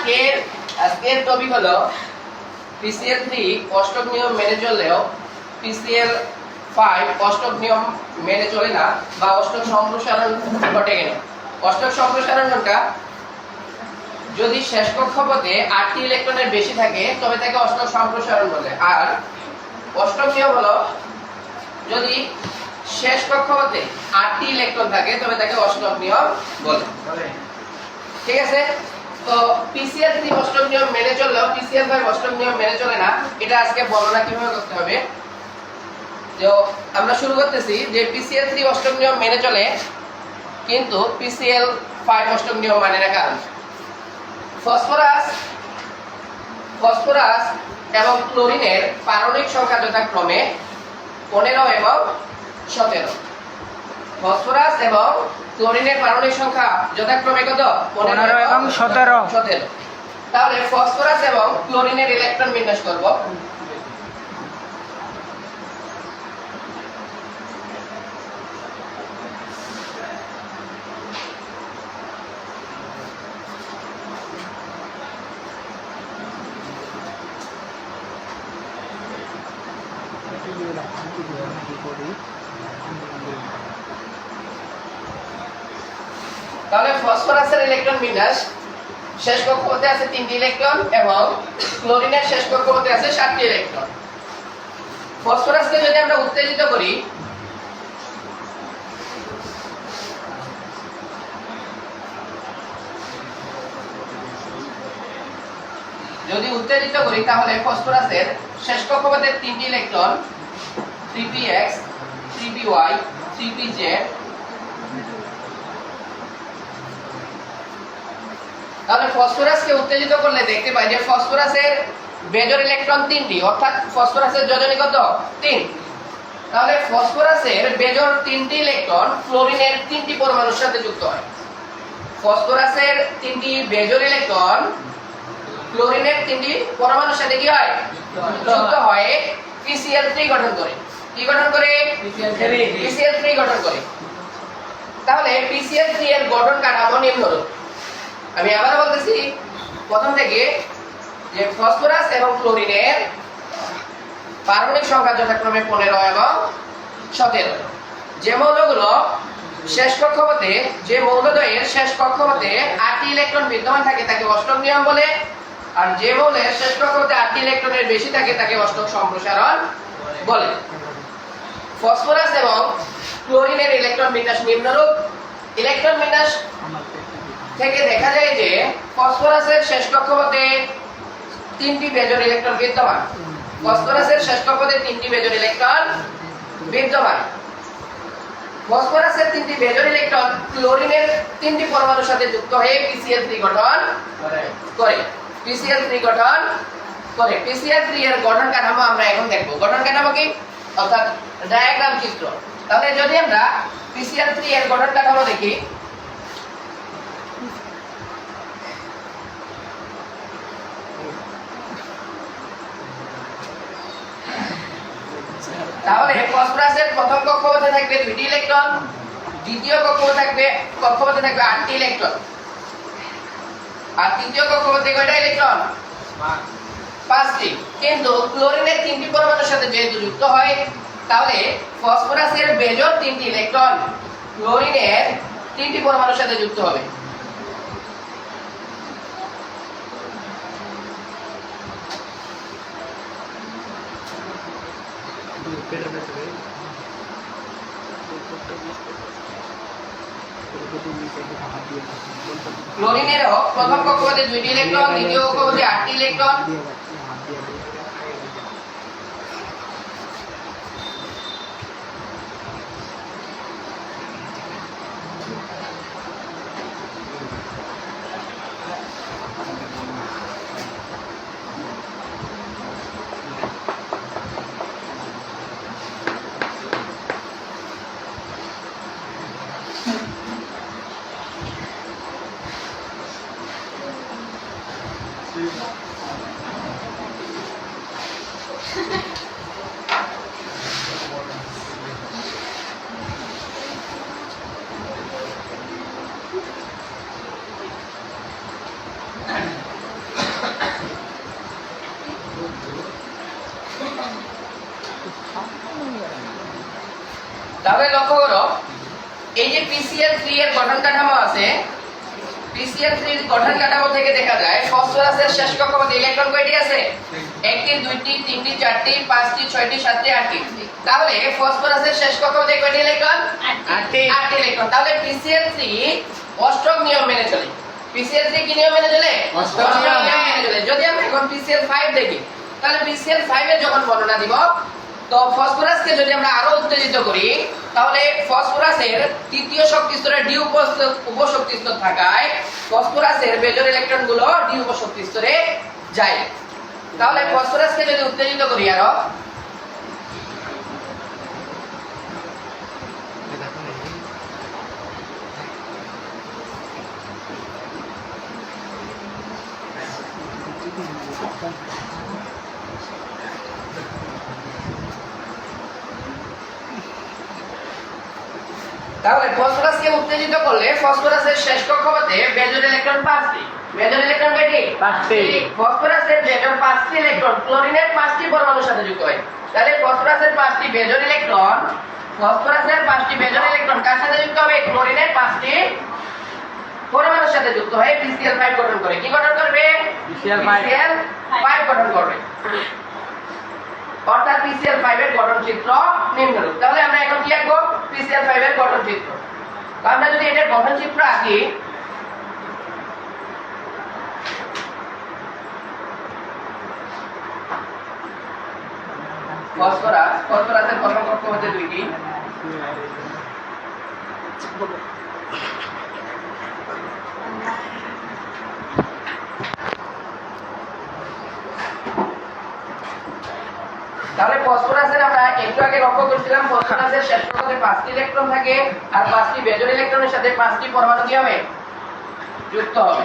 আজকের আজকের টপিক হলো পিসিএল থ্রি অষ্টক নিয়ম মেনে চললেও পিসিএল ফাইভ অষ্টক নিয়ম মেনে চলে না বা অষ্টক সম্প্রসারণ ঘটে কেন? অষ্টক সম্প্রসারণটা যদি শেষ কক্ষপথে আটটি ইলেকট্রনের বেশি থাকে, তবে তাকে অষ্টক সম্প্রসারণ বলে। আর অষ্টক নিয়ম হলো যদি শেষ কক্ষপথে আটটি ইলেকট্রন থাকে, তবে তাকে অষ্টক নিয়ম বলে। ঠিক আছে? তো পিসিএল থ্রি অষ্টম নিয়ম মেনে চললেও পিসিএল ফাইভ অষ্টম নিয়ম মেনে চলে না, এটা আজকে বর্ণনা কীভাবে করতে হবে? তো আমরা শুরু করতেছি যে পিসিএল থ্রি অষ্টম নিয়ম মেনে চলে, কিন্তু পিসিএল ফাইভ অষ্টম নিয়ম মানে না কারণ ফসফরাস ফসফরাস এবং ক্লোরিনের পারমাণবিক সংখ্যা যথাক্রমে পনেরো এবং সতেরো। ফসফরাস এবং ক্লোরিনের পারমাণবিক সংখ্যা যথাক্রমে কত? পনেরো এবং সতেরো। সতেরো। তাহলে ফসফরাস এবং ক্লোরিনের ইলেকট্রন বিন্যাস করব। তাহলে ফসফরাসের ইলেকট্রন বিন্যাস শেষ কক্ষপথে আছে তিনটি ইলেকট্রন এবং ক্লোরিনের শেষ কক্ষপথে আছে সাতটি ইলেকট্রন ফসফরাসকে যদি আমরা উত্তেজিত করি, যদি উত্তেজিত করি, তাহলে ফসফরাসের শেষ কক্ষপথের তিনটি ইলেকট্রন 3px 3py 3pz তাহলে ফসফরাসকে উত্তেজিত করলে দেখতে পাই যে ফসফরাসের বেজর ইলেকট্রন তিনটি অর্থাৎ ফসফরাসের যোজনী কত তিন। তাহলে ফসফরাসের বেজর তিনটি ইলেকট্রন ফ্লোরিনের তিনটি পরমাণুর সাথে যুক্ত হয়। ফসফরাসের তিনটি বেজর ইলেকট্রন ক্লোরিনের তিনটি পরমাণুর সাথে কি হয়? যুক্ত হয় পিসিএল থ্রি গঠন করে। কি গঠন করে? পিসিএল থ্রি গঠন করে। তাহলে পিসিএল থ্রি এর গঠন কাঠামো নিম্নরূপ। আমি আবার বলতেছি প্রথম থেকে যে ফসফরাস এবং ক্লোরিনের পারমাণবিক সংখ্যা যথাক্রমে পনেরো এবং সতেরো। যে মৌলগুলো শেষ কক্ষপথে, যে মৌলদ্বয়ের শেষ কক্ষপথে আটটি ইলেকট্রন বিদ্যমান থাকে, তাকে অষ্টম নিয়ম বলে, আর যে মৌলের শেষ কক্ষপথে আটটি ইলেকট্রনের বেশি থাকে, তাকে অষ্টম সম্প্রসারণ বলে। ফসফরাস এবং ক্লোরিনের ইলেকট্রন বিন্যাস নিম্নরূপ। ইলেকট্রন বিন্যাস থেকে দেখা যায় যে ফসফরাসের শেষ কক্ষপথে তিনটি বেজর ইলেকট্রন বিদ্যমান। ফসফরাসের শেষ কক্ষপথে তিনটি বেজর ইলেকট্রন বিদ্যমান। ফসফরাসের তিনটি বেজর ইলেকট্রন ক্লোরিনের তিনটি পরমাণুর সাথে যুক্ত হয়ে পিসিএল থ্রি গঠন করে। পিসিএল থ্রি গঠন করে। পিসিএল থ্রি এর গঠন কাঠামো আমরা এখন দেখব। গঠন কাঠামো কি? অর্থাৎ ডায়াগ্রাম চিত্র। তাহলে যদি আমরা পিসিএল থ্রি এর গঠন কাঠামো দেখি তাহলে ফসফরাসের প্রথম কক্ষপথে থাকবে? দুইটি ইলেকট্রন দ্বিতীয় কক্ষপথে থাকবে? কক্ষপথে থাকবে? আটটি ইলেকট্রন আর তৃতীয় কক্ষপথে কয়টা ইলেকট্রন পাঁচটি। কিন্তু ক্লোরিনের তিনটি পরমাণুর সাথে যেহেতু যুক্ত হয় তাহলে ফসফরাসের বেজর তিনটি ইলেকট্রন ক্লোরিনের তিনটি পরমাণুর সাথে যুক্ত হবে। ক্লোরিনেরও প্রথম কক্ষপথে দুইটি ইলেকট্রন দ্বিতীয় কক্ষপথে আটটি ইলেকট্রন। তাহলে লক্ষ্য করো এই যে পিসিএল থ্রি এর গঠন কাঠামো আছে পিসিএল থ্রি গঠন কাঠামো থেকে দেখা যায় ফসফরাসের শেষ কক্ষপথে ইলেকট্রন কয়টি আছে? একটি দুইটি তিনটি চারটি পাঁচটি ছয়টি সাতটি আটটি। তাহলে ফসফরাসের শেষ কক্ষপথে কয়টি ইলেকট্রন আটটি। আটটি। ইলেকট্রন তাহলে পিসিএল থ্রি নিয়ম মেনে চলে। কি নিয়ম মেনে চলে? নিয়ম। মেনে চলে। যদি আমরা এখন পিসিএল ফাইভ দেখি তাহলে পিসিএল ফাইভ এর যখন বর্ণনা দিব তো ফসফরাসকে যদি আমরা আরও উত্তেজিত করি, তাহলে ফসফরাসের তৃতীয় শক্তি স্তরে ডি উপশক্তি স্তর থাকায় ফসফরাসের মেজর ইলেকট্রনগুলো ডি উপশক্তি স্তরে যায়। তাহলে ফসফরাসকে যদি উত্তেজিত করি আরও তাহলে ফসফরাসকে উত্তেজিত করলে ফসফরাসের শেষ কক্ষপথে মেজর ইলেকট্রন পাঁচটি। মেজর ইলেকট্রন কয়টি? পাঁচটি। ফসফরাসের মেজর পাঁচটি ইলেকট্রন ক্লোরিনের পাঁচটি পরমাণুর সাথে যুক্ত হয়। তাহলে ফসফরাসের পাঁচটি মেজর ইলেকট্রন ফসফরাসের পাঁচটি মেজর ইলেকট্রন কার সাথে যুক্ত হবে? ক্লোরিনের পাঁচটি পরমাণুর সাথে যুক্ত হয়ে। পিসিএল ফাইভ গঠন করে। কি গঠন করবে? পিসিএল ফাইভ গঠন করবে। অর্থাৎ পিসিএল ফাইভ এর গঠন চিত্র নিম্নরূপ। তাহলে আমরা এখন কি আঁকবো? পিসিএল ফাইভ এর গঠন চিত্র। আমরা যদি এটার গঠন চিত্র আঁকি, ফসফরাস ফসফরাসের প্রথম কক্ষ হচ্ছে দুইটি তাহলে ফসফরাসের আমরা একটু আগে লক্ষ্য করছিলাম, ফসফরাসের শেষ পর্যন্ত পাঁচটি ইলেকট্রন থাকে আর পাঁচটি বেজর ইলেকট্রনের সাথে পাঁচটি পরমাণু কি হবে? যুক্ত হবে।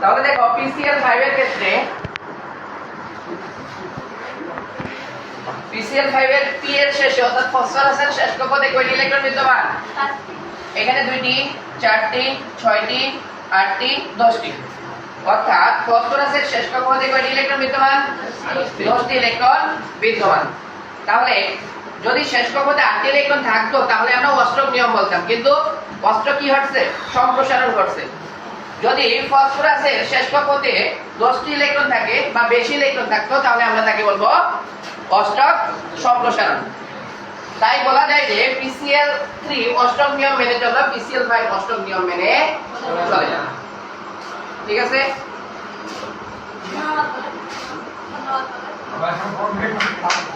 তাহলে দেখো পিসিএল ফাইভ এর ক্ষেত্রে পিসিএল ফাইভ এর পি এর শেষে অর্থাৎ ফসফরাসের শেষ কক্ষতে কয়টি ইলেকট্রন বিদ্যমান? এখানে দুইটি চারটি ছয়টি আটটি দশটি। অর্থাৎ ফসফরাসের শেষ কক্ষপথে কয়টি ইলেকট্রন বিদ্যমান? দশটি ইলেকট্রন বিদ্যমান। তাহলে যদি শেষ কক্ষপথে আটটি ইলেকট্রন থাকতো তাহলে আমরা অষ্টক নিয়ম বলতাম। কিন্তু অস্ত্র কি ঘটছে? সম্প্রসারণ ঘটছে। যদি ফসফরাসের শেষ কক্ষপথে দশটি ইলেকট্রন থাকে বা বেশি ইলেকট্রন থাকতো তাহলে আমরা তাকে বলব অষ্টক সম্প্রসারণ। তাই বলা যায় যে পিসিএল থ্রি অষ্টম নিয়ম মেনে চলো পিসিএল ফাইভ অষ্টম নিয়ম মেনে চলে ঠিক আছে? ধন্যবাদ।